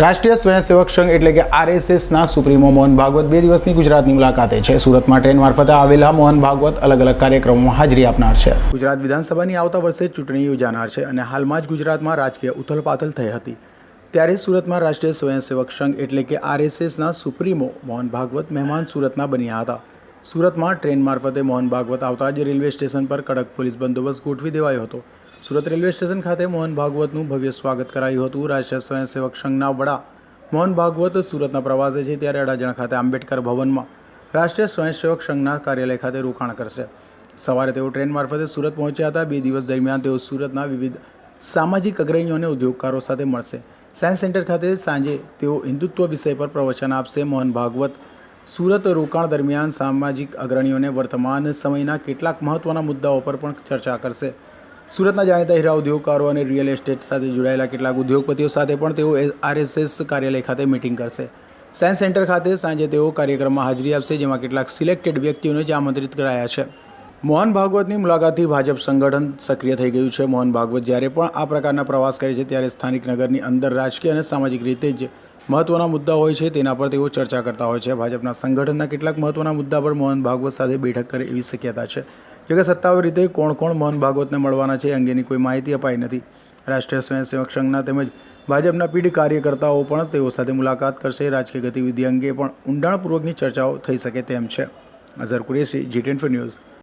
રાષ્ટ્રીય સ્વયંસેવક સંઘ એટલે કે આરએસએસના સુપ્રીમો મોહન ભાગવત બે દિવસની ગુજરાતની મુલાકાતે છે. સુરતમાં ટ્રેન મારફતે આવેલા મોહન ભાગવત અલગ અલગ કાર્યક્રમોમાં હાજરી આપનાર છે. ગુજરાત વિધાનસભાની આવતા વર્ષે ચૂંટણી યોજાનાર છે અને હાલમાં જ ગુજરાતમાં રાજકીય ઉથલપાથલ થઈ હતી. ત્યારે સુરતમાં રાષ્ટ્રીય સ્વયંસેવક સંઘ એટલે કે આરએસએસના સુપ્રીમો મોહન ભાગવત મહેમાન સુરતના બન્યા હતા. સુરતમાં ટ્રેન મારફતે મોહન ભાગવત આવતા જ રેલવે સ્ટેશન પર કડક પોલીસ બંદોબસ્ત ગોઠવી દેવાયો હતો. સુરત રેલવે સ્ટેશન ખાતે મોહન ભાગવતનું ભવ્ય સ્વાગત કરાયું હતું. રાષ્ટ્રીય સ્વયંસેવક સંઘના વડા મોહન ભાગવત સુરતના પ્રવાસે છે ત્યારે અડાજણ ખાતે આંબેડકર ભવનમાં રાષ્ટ્રીય સ્વયંસેવક સંઘના કાર્યાલય ખાતે રોકાણ કરશે. સવારે તેઓ ટ્રેન મારફતે સુરત પહોંચ્યા હતા. બે દિવસ દરમિયાન તેઓ સુરતના વિવિધ સામાજિક અગ્રણીઓ અને ઉદ્યોગકારો સાથે મળશે. સાયન્સ સેન્ટર ખાતે સાંજે તેઓ હિન્દુત્વ વિષય પર પ્રવચન આપશે. મોહન ભાગવત સુરત રોકાણ દરમિયાન સામાજિક અગ્રણીઓને વર્તમાન સમયના કેટલાક મહત્ત્વના મુદ્દાઓ પર પણ ચર્ચા કરશે. સુરતના જાણીતા હીરા ઉદ્યોગકારો અને રિયલ એસ્ટેટ સાથે જોડાયેલા કેટલાક ઉદ્યોગપતિઓ સાથે પણ તેઓ આરએસએસ કાર્યાલય ખાતે મિટિંગ કરશે. સાયન્સ સેન્ટર ખાતે સાંજે તેઓ કાર્યક્રમમાં હાજરી આપશે, જેમાં કેટલાક સિલેક્ટેડ વ્યક્તિઓને જ આમંત્રિત કરાયા છે. મોહન ભાગવતની મુલાકાતથી ભાજપ સંગઠન સક્રિય થઈ ગયું છે. મોહન ભાગવત જ્યારે પણ આ પ્રકારના પ્રવાસ કરે છે, ત્યારે સ્થાનિક નગરની અંદર રાજકીય અને સામાજિક રીતે જ મહત્ત્વના મુદ્દા હોય છે, તેના પર તેઓ ચર્ચા કરતા હોય છે. ભાજપના સંગઠનના કેટલાક મહત્ત્વના મુદ્દા પર મોહન ભાગવત સાથે બેઠક કરે એવી શક્યતા છે. જોકે સત્તાવાર રીતે કોણ કોણ મોહન ભાગવતને મળવાના છે એ અંગેની કોઈ માહિતી અપાઈ નથી. રાષ્ટ્રીય સ્વયંસેવક સંઘના તેમજ ભાજપના પીઢ કાર્યકર્તાઓ પણ તેઓ સાથે મુલાકાત કરશે. રાજકીય ગતિવિધિ અંગે પણ ઊંડાણપૂર્વકની ચર્ચાઓ થઈ શકે તેમ છે. Azhar Qureshi G ten news